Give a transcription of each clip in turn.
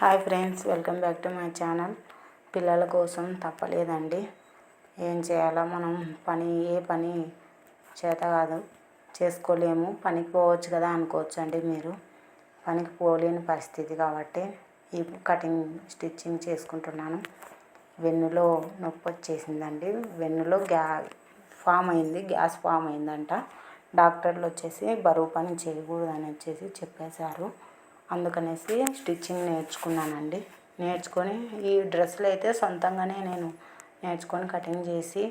Hi friends welcome back to my channel. పిల్లల కోసం తప్పలేదండి. ఏం చేయాలో మనం పని ఏ పని చేత కాదు చేసుకోలేము. పనికి పోవచ్చు కదా అనుకోవచ్చు అండి మీరు. పనికి పోలేని పరిస్థితి కాబట్టి ఈ కటింగ్ స్టిచ్చింగ్ చేసుకుంటున్నాను. వెన్నులో నొప్పి వచ్చేసిందండి. వెన్నులో గ్యా ఫామ్ అయింది. గ్యాస్ ఫామ్ అయిందంట. డాక్టర్లు వచ్చేసి బరువు పని చేయకూడదని వచ్చేసి చెప్పేశారు. అందుకనేసి స్టిచ్చింగ్ నేర్చుకున్నానండి. నేర్చుకొని ఈ డ్రెస్సులు అయితే సొంతంగానే నేను నేర్చుకొని కటింగ్ చేసి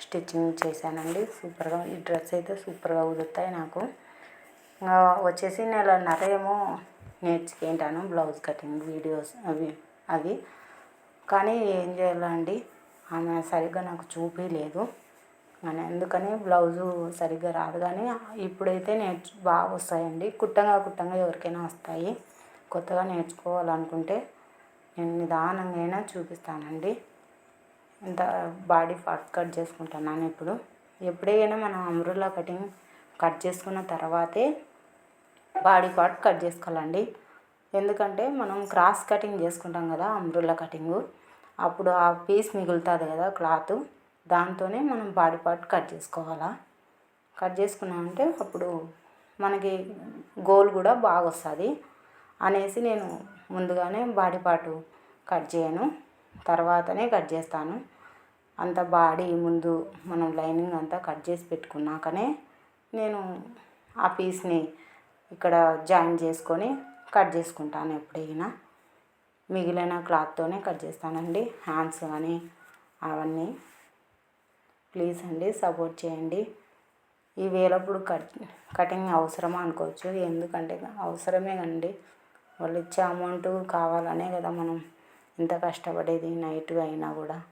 స్టిచ్చింగ్ చేశానండి. సూపర్గా ఈ డ్రెస్ అయితే సూపర్గా కుదురుతాయి నాకు. ఇంకా వచ్చేసి నెలన్నర ఏమో నేర్చుకుంటాను బ్లౌజ్ కటింగ్ వీడియోస్ అవి అవి. కానీ ఏం చేయాలండి? ఆమె సరిగ్గా నాకు చూపించలేదు అని. అందుకని బ్లౌజు సరిగ్గా రాదు కానీ ఇప్పుడైతే నేర్చు బాగా వస్తాయండి. కుట్టంగా కుట్టంగా ఎవరికైనా వస్తాయి. కొత్తగా నేర్చుకోవాలనుకుంటే నేను నిదానంగా అయినా చూపిస్తానండి. ఇంత బాడీ పార్ట్ కట్ చేసుకుంటున్నాను ఇప్పుడు. ఎప్పుడైనా మనం అమరులా కటింగ్ కట్ చేసుకున్న తర్వాతే బాడీ పార్ట్ కట్ చేసుకోవాలండి. ఎందుకంటే మనం క్రాస్ కటింగ్ చేసుకుంటాం కదా అమ్రులా కటింగు. అప్పుడు ఆ పీస్ మిగులుతుంది కదా క్లాత్. దాంతోనే మనం బాడీ పార్ట్ కట్ చేసుకోవాలా? కట్ చేసుకున్నామంటే అప్పుడు మనకి గోల్ కూడా బాగా వస్తుంది. అనేసి నేను ముందుగానే బాడీ పార్ట్ కట్ చేయను. తర్వాతనే కట్ చేస్తాను. అంత బాడీ ముందు మనం లైనింగ్ అంతా కట్ చేసి పెట్టుకున్నాకనే నేను ఆ పీస్ని ఇక్కడ జాయిన్ చేసుకొని కట్ చేసుకుంటాను ఎప్పుడైనా. మిగిలిన క్లాత్తోనే కట్ చేస్తానండి. హ్యాండ్స్ కానీ అవన్నీ. ప్లీజ్ అండి సపోర్ట్ చేయండి. ఈ వేలప్పుడు కట్ కటింగ్ అవసరమా అనుకోవచ్చు. ఎందుకంటే అవసరమే అండి. వాళ్ళు ఇచ్చే అమౌంట్ కావాలనే కదా మనం ఇంత కష్టపడేది నైట్ అయినా కూడా.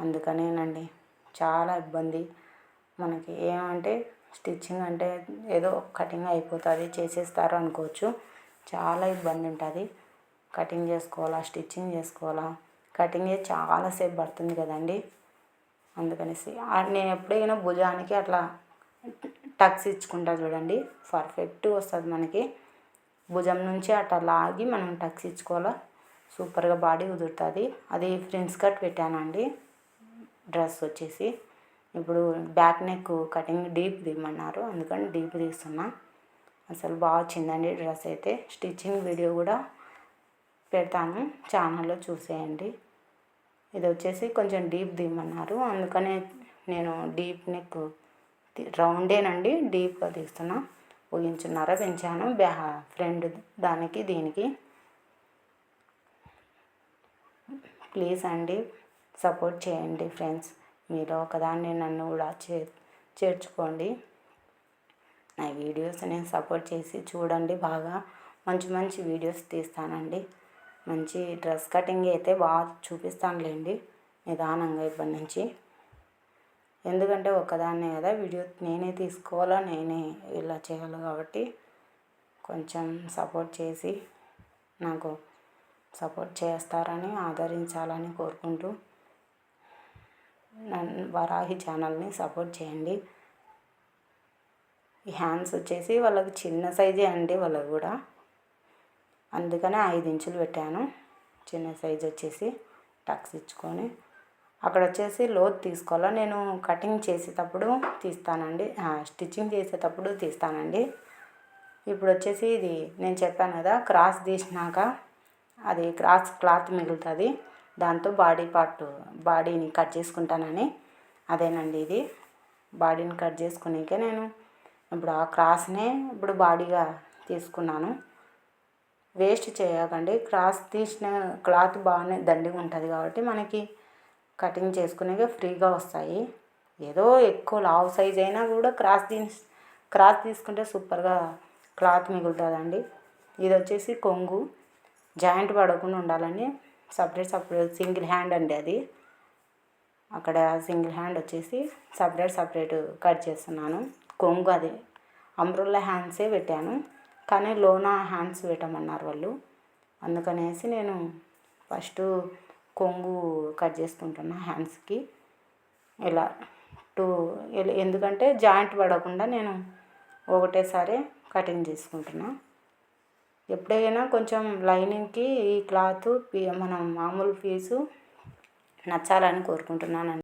అందుకనేనండి. చాలా ఇబ్బంది. మనకి ఏమంటే స్టిచ్చింగ్ అంటే ఏదో కటింగ్ అయిపోతుంది చేసేస్తారు అనుకోవచ్చు. చాలా ఇబ్బంది ఉంటుంది. కటింగ్ చేసుకోవాలా స్టిచ్చింగ్ చేసుకోవాలా? కటింగే చాలాసేపు పడుతుంది కదండి. అందుకనేసి నేను ఎప్పుడైనా భుజానికి అట్లా టక్స్ ఇచ్చుకుంటా చూడండి. పర్ఫెక్ట్ వస్తుంది మనకి. భుజం నుంచి అట్లా లాగి మనం టక్స్ ఇచ్చుకోవాలా? సూపర్గా బాడీ కుదురుతుంది. అది ఫ్రిన్స్ కట్ పెట్టానండి. డ్రెస్ వచ్చేసి. ఇప్పుడు బ్యాక్ నెక్ కటింగ్ డీప్ తీయమన్నారు. అందుకని డీప్ తీస్తున్నా. అసలు బాగా వచ్చిందండి డ్రెస్ అయితే. స్టిచ్చింగ్ వీడియో కూడా పెడతాను. ఛానల్లో చూసేయండి. ఇది వచ్చేసి కొంచెం డీప్ దిమ్మన్నారు. అందుకనే నేను డీప్ నెక్ రౌండేనండి డీప్గా తీస్తున్నా. ఊహించున్నారా? పెంచాను. బ్యా ఫ్రెండ్ దానికి దీనికి. ప్లీజ్ అండి సపోర్ట్ చేయండి ఫ్రెండ్స్. మీరు ఒకదాన్ని నన్ను కూడా చే చేర్చుకోండి. నా వీడియోస్ నేను సపోర్ట్ చేసి చూడండి బాగా. మంచి మంచి వీడియోస్ తీస్తానండి. మంచి డ్రెస్ కటింగ్ అయితే బాగా చూపిస్తానులేండి నిదానంగా ఇప్పటి నుంచి. ఎందుకంటే ఒక్కదాన్నే కదా వీడియో నేనే తీసుకోవాలా నేనే ఇలా చేయాలి కాబట్టి కొంచెం సపోర్ట్ చేసి నాకు సపోర్ట్ చేస్తారని ఆదరించాలని కోరుకుంటూ నన్ను వరాహి ఛానల్ని సపోర్ట్ చేయండి. ఈ హ్యాండ్స్ వచ్చేసి వాళ్ళకి చిన్న సైజే అండి వాళ్ళకి కూడా. అందుకనే ఐదు ఇంచులు పెట్టాను. చిన్న సైజ్ వచ్చేసి టక్స్ ఇచ్చుకొని. అక్కడ వచ్చేసి లోతు తీసుకోవాలా? నేను కటింగ్ చేసేటప్పుడు తీస్తానండి. స్టిచ్చింగ్ చేసేటప్పుడు తీస్తానండి. ఇప్పుడు వచ్చేసి ఇది నేను చెప్పాను కదా క్రాస్ తీసినాక అది క్రాస్ క్లాత్ మిగులుతుంది. దాంతో బాడీ పార్ట్ బాడీని కట్ చేసుకుంటానని. అదేనండి ఇది. బాడీని కట్ చేసుకునేకే నేను ఇప్పుడు ఆ క్రాస్నే ఇప్పుడు బాడీగా తీసుకున్నాను. వేస్ట్ చేయకండి. క్రాస్ తీసిన క్లాత్ బాగానే దండిగా ఉంటుంది కాబట్టి మనకి కటింగ్ చేసుకునేవి ఫ్రీగా వస్తాయి. ఏదో ఎక్కువ లావ్ సైజ్ అయినా కూడా క్రాస్ తీ క్రాస్ తీసుకుంటే సూపర్గా క్లాత్ మిగులుతుందండి. ఇది వచ్చేసి కొంగు. జాయింట్ పడకుండా ఉండాలని సపరేట్ సపరేట్ సింగిల్ హ్యాండ్ అండి అది. అక్కడ సింగిల్ హ్యాండ్ వచ్చేసి సపరేట్ సపరేట్ కట్ చేస్తున్నాను. కొంగు అది. అంబ్రుల్లా హ్యాండ్సే పెట్టాను. కానీ లోన హ్యాండ్స్ పెట్టమన్నారు వాళ్ళు. అందుకనేసి నేను ఫస్ట్ కొంగు కట్ చేసుకుంటున్నా హ్యాండ్స్కి. ఇలా టూ ఎందుకంటే జాయింట్ పడకుండా నేను ఒకటేసారి కటింగ్ చేసుకుంటున్నా. ఎప్పుడైనా కొంచెం లైనింగ్కి ఈ క్లాత్ మనం మామూలు పీసు నచ్చాలని కోరుకుంటున్నాను